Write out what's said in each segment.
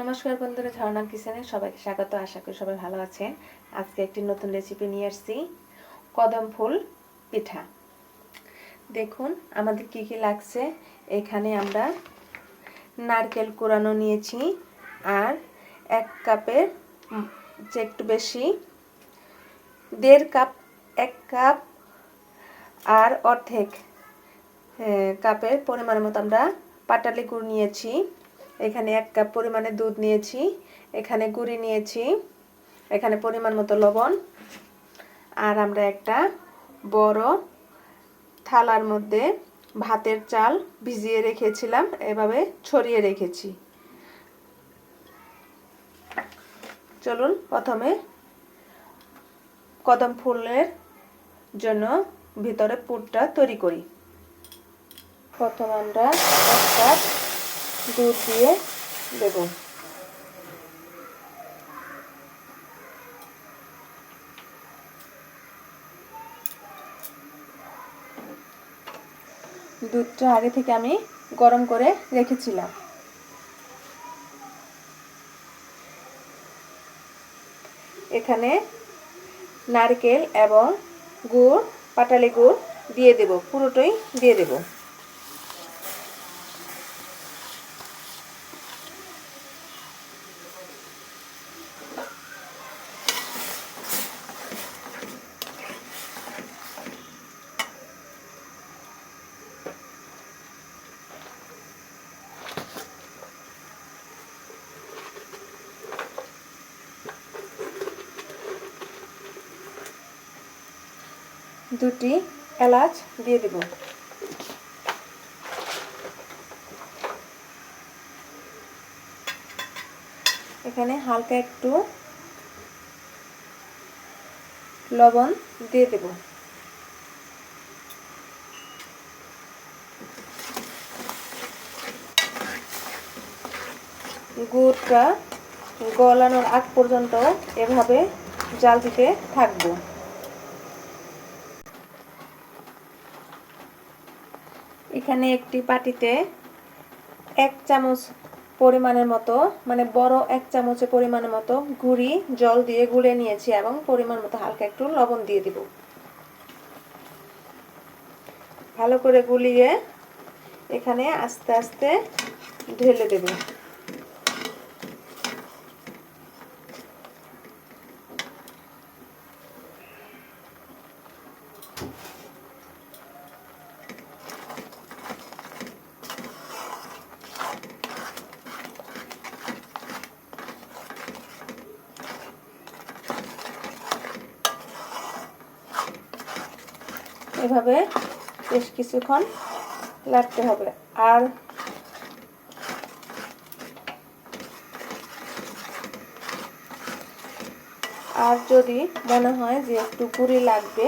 নমস্কার বন্ধুরা, ঝর্ণা কিচেনে সবাইকে স্বাগত। আশা করি সবাই ভালো আছেন। আজকে একটি নতুন রেসিপি নিয়ে আসছি, কদম ফুল পিঠা। দেখুন, আমাদের কি কি লাগছে। এখানে আমরা নারকেল কোরানো নিয়েছি আর এক কাপের যে একটু বেশি, দেড় কাপ, এক কাপ আর অর্ধেক কাপের পরিমাণ মতো আমরা পাটালি গুড় নিয়েছি। এখানে এক কাপ পরিমাণে দুধ নিয়েছি, এখানে গুড়ি নিয়েছি, এখানে পরিমাণ মতো লবণ, আর আমরা একটা বড় থালার মধ্যে ভাতের চাল ভিজিয়ে রেখেছিলাম, এভাবে ছড়িয়ে রেখেছি। চলুন প্রথমে কদম ফুলের জন্য ভিতরে পুরটা তৈরি করি। প্রথম আমরা এক কাপ দুধ দিয়ে দেব দুধটা আগে থেকে আমি গরম করে রেখেছিলাম। এখানে নারকেল এবং গুড়, পাটালি গুড় দিয়ে দেব, পুরোটাই দিয়ে দেব। দুটি এলাচ দিয়ে দেব। এখানে হালকা একটু লবণ দিয়ে দেব। গুড়টা গলানোর আগ পর্যন্ত এভাবে জাল দিতে থাকব। এখানে একটি পাটিতে এক চামচ পরিমাণের মতো মানে বড় এক চামচের পরিমাণের মতো গুঁড়ি, জল দিয়ে গুলে নিয়েছি এবং পরিমাণ মতো হালকা একটু লবণ দিয়ে দিব। ভালো করে গুলিয়ে এখানে আস্তে আস্তে ঢেলে দেব। এভাবে বেশ কিছুক্ষণ লাগতে হবে। আর আর যদি মনে হয় যে একটু গুঁড়ি লাগবে,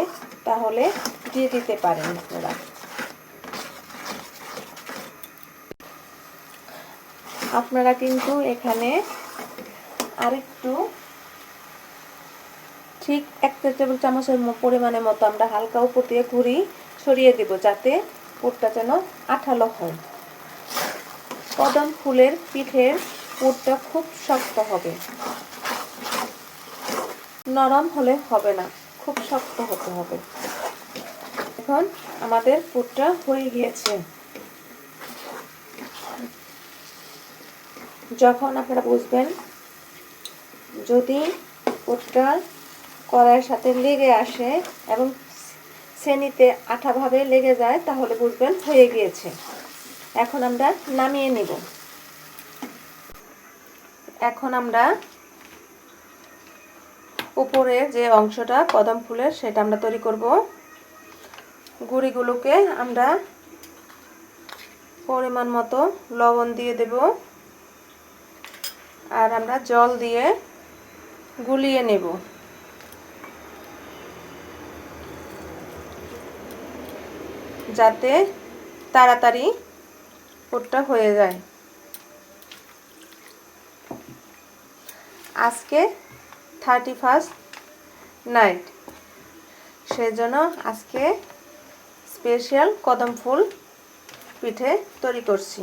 তাহলে দিয়ে দিতে পারেন আপনারা। আপনারা কিন্তু এখানে আরেকটু ঠিক এক টেবিল চামচের পরিমাণের মতো আমরা হালকা উপর দিয়ে ঘুরি, ছড়িয়ে দেব যাতে পুরটা যেন আঠালো হয়। কদম ফুলের পিঠের পুরটা খুব শক্ত হবে। নরম হলে হবে না, খুব শক্ত হতে হবে। এখন আমাদের পুরটা হয়ে গিয়েছে। যখন আপনারা বুঝবেন, যদি পুরটা কড়াইয়ের সাথে লেগে আসে এবং শ্রেণীতে আঠাভাবে লেগে যায়, তাহলে বুঝবেন হয়ে গিয়েছে। এখন আমরা নামিয়ে নেব। এখন আমরা উপরে যে অংশটা, কদম ফুলের, সেটা আমরা তৈরি করব। গুঁড়িগুলোকে আমরা পরিমাণ মতো লবণ দিয়ে দেব। আর আমরা জল দিয়ে গুলিয়ে নেব। যাতে তাড়াতাড়ি পুরটা হয়ে যায়। আজকে থার্টি ফার্স্ট নাইট সেজন্য আজকে স্পেশাল কদম ফুল পিঠে তৈরি করছি।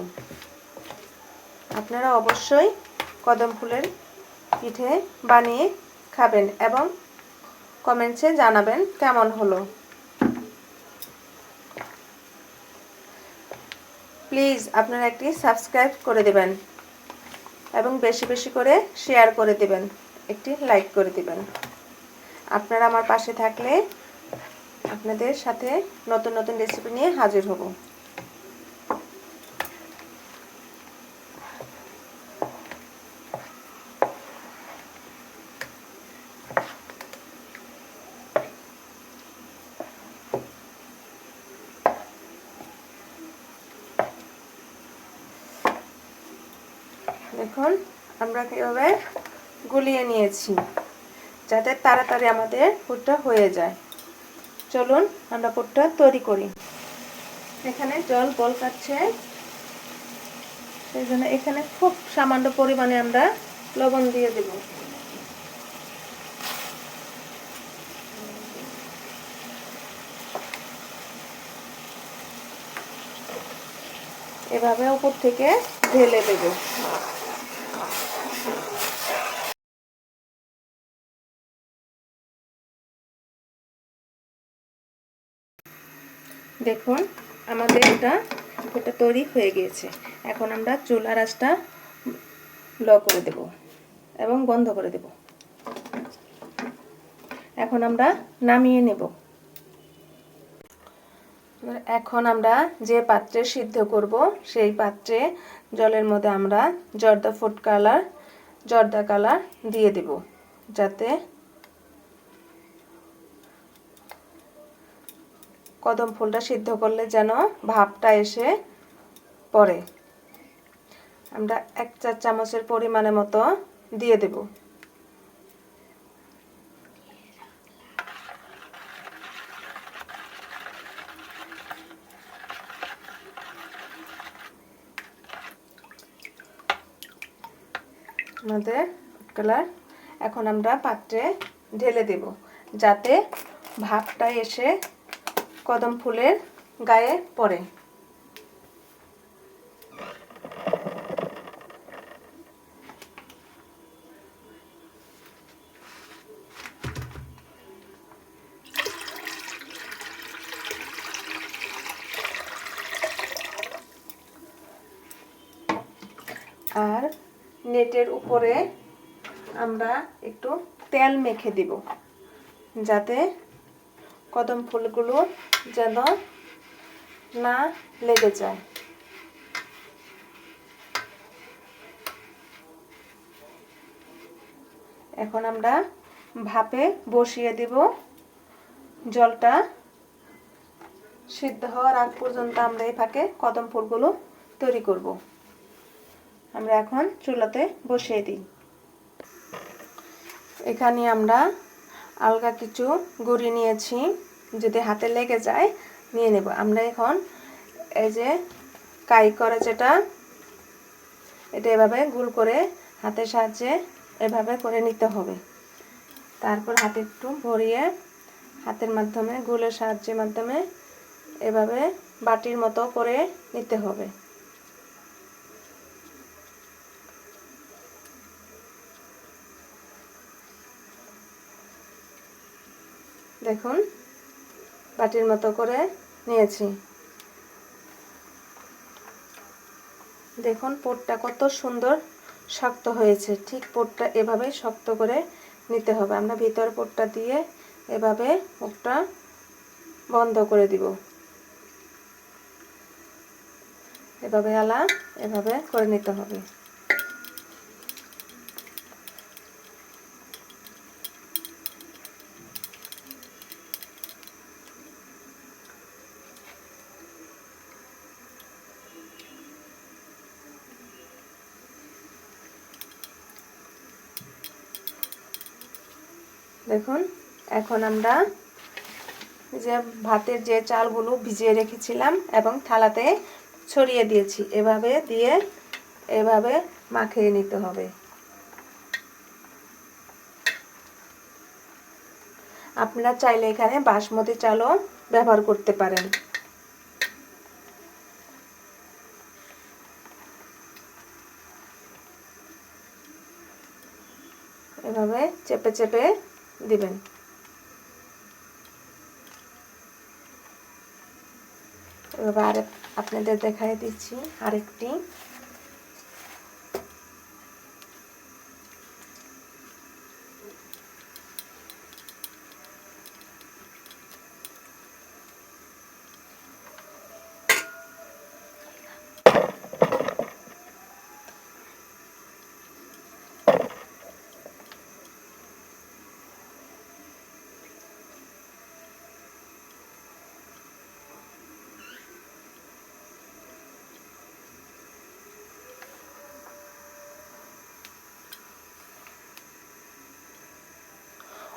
আপনারা অবশ্যই কদম ফুলের পিঠে বানিয়ে খাবেন এবং কমেন্টসে জানাবেন কেমন হলো। প্লিজ আপনারা একটি সাবস্ক্রাইব করে দেবেন এবং বেশি বেশি করে শেয়ার করে দেবেন, একটি লাইক করে দেবেন। আপনারা আমার পাশে থাকলে আপনাদের সাথে নতুন নতুন রেসিপি নিয়ে হাজির হব। দেখুন আমরা কীভাবে গুলিয়ে নিয়েছি, যাতে তাড়াতাড়ি আমাদের পুরটা হয়ে যায়। চলুন আমরা পুরটা তৈরি করি। এখানে জল বল কাটছে। সেই জন্য এখানে খুব সামান্য পরিমাণে আমরা লবণ দিয়ে দেব। এভাবে উপর থেকে ঢেলে দেবো। দেখুন, আমাদের এটা এটা তৈরি হয়ে গিয়েছে। এখন আমরা চুলা রাসটা ল করে দেব এবং বন্ধ করে দেব। এখন আমরা নামিয়ে নেব। এখন আমরা যে পাত্রে সিদ্ধ করব, সেই পাত্রে জলের মধ্যে আমরা জর্দা ফুড কালার জর্দা কালার দিয়ে দেব, যাতে কদম ফুলটা সিদ্ধ করলে যেন ভাবটা এসে পড়ে। আমরা এক চার চামচের পরিমাণে মতো দিয়ে দেব। আমাদের কালার এখন আমরা পাত্রে ঢেলে দেব, যাতে ভাবটা এসে কদম ফুলের গায়ে পড়ে। আর নেটের উপরে আমরা একটু তেল মেখে দিব যাতে কদম ফুলগুলো যেন না লেগে যায়। এখন আমরা ভাপে বসিয়ে দিব। জলটা সিদ্ধ হওয়ার আগ পর্যন্ত আমরা এই ফাঁকে কদম ফুলগুলো তৈরি করব। আমরা এখন চুলাতে বসিয়ে দিই। এখানে আমরা আলগা কিছু গুঁড়ি নিয়েছি, যদি হাতে লেগে যায় নিয়ে নেব। আমরা এখন এই যে কাই করে যেটা, এটা এভাবে গুল করে হাতের সাহায্যে এভাবে করে নিতে হবে। তারপর হাতে একটু ভরিয়ে হাতের মাধ্যমে, গুলের সাহায্যের মাধ্যমে এভাবে বাটির মতো করে নিতে হবে। দেখুন, বাটির মতো করে নিয়েছি। দেখুন, পোটটা কত সুন্দর শক্ত হয়েছে। ঠিক পোটটা এভাবে শক্ত করে নিতে হবে। আমরা ভিতর পোটটা দিয়ে এভাবে মুখটা বন্ধ করে দিব। এভাবে আলা এভাবে করে নিতে হবে। দেখুন, এখন আমরা যে ভাতের যে চালগুলো ভিজিয়ে রেখেছিলাম এবং থালাতে ছড়িয়ে দিয়েছি, এভাবে দিয়ে এভাবে মাখিয়ে নিতে হবে। আপনারা চাইলে এখানে বাসমতি চালও ব্যবহার করতে পারেন। এভাবে চেপে চেপে দিবেন। এবার আপনাদের দেখাই দিচ্ছি আরেকটি।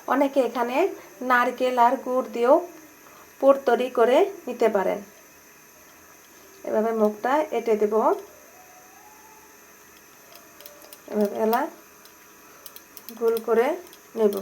অনেকে এখানে নারকেল আর গুড় দিয়েও পোড়তরি তৈরি করে নিতে পারেন। এভাবে মুখটা এঁটে দেব। এভাবে এলা, গোল করে নেব।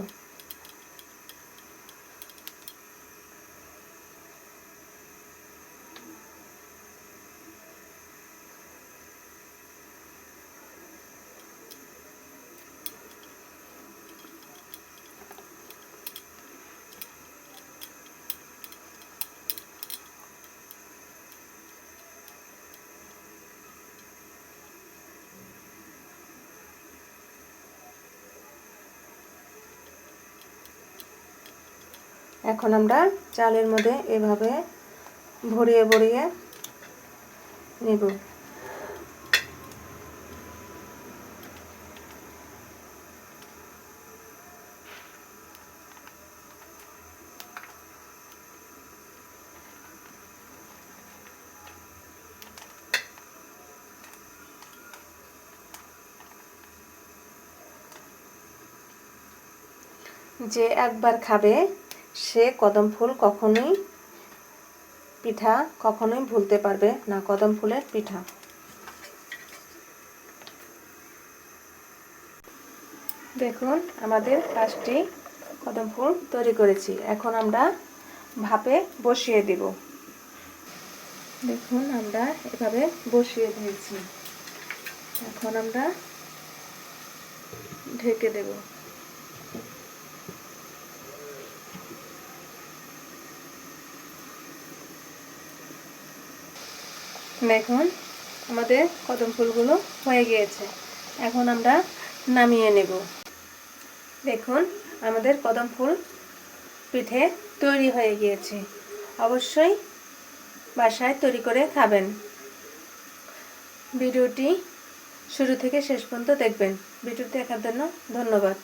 এখন আমরা চালের মধ্যে এভাবে ভরিয়ে ভরিয়ে নেব। যে একবার খাবে সে কদম ফুল কখনোই পিঠা কখনোই ভুলতে পারবে না, কদম ফুলের পিঠা। দেখুন, আমাদের পাঁচটি কদম ফুল তৈরি করেছি। এখন আমরা ভাপে বসিয়ে দেব। দেখুন, আমরা এভাবে বসিয়ে দিয়েছি। এখন আমরা ঢেকে দেবো। দেখুন, আমাদের কদম ফুলগুলো হয়ে গিয়েছে। এখন আমরা নামিয়ে নেব। দেখুন, আমাদের কদম ফুল পিঠে তৈরি হয়ে গিয়েছে। অবশ্যই বাসায় তৈরি করে খাবেন। ভিডিওটি শুরু থেকে শেষ পর্যন্ত দেখবেন। ভিডিওটি দেখার জন্য ধন্যবাদ।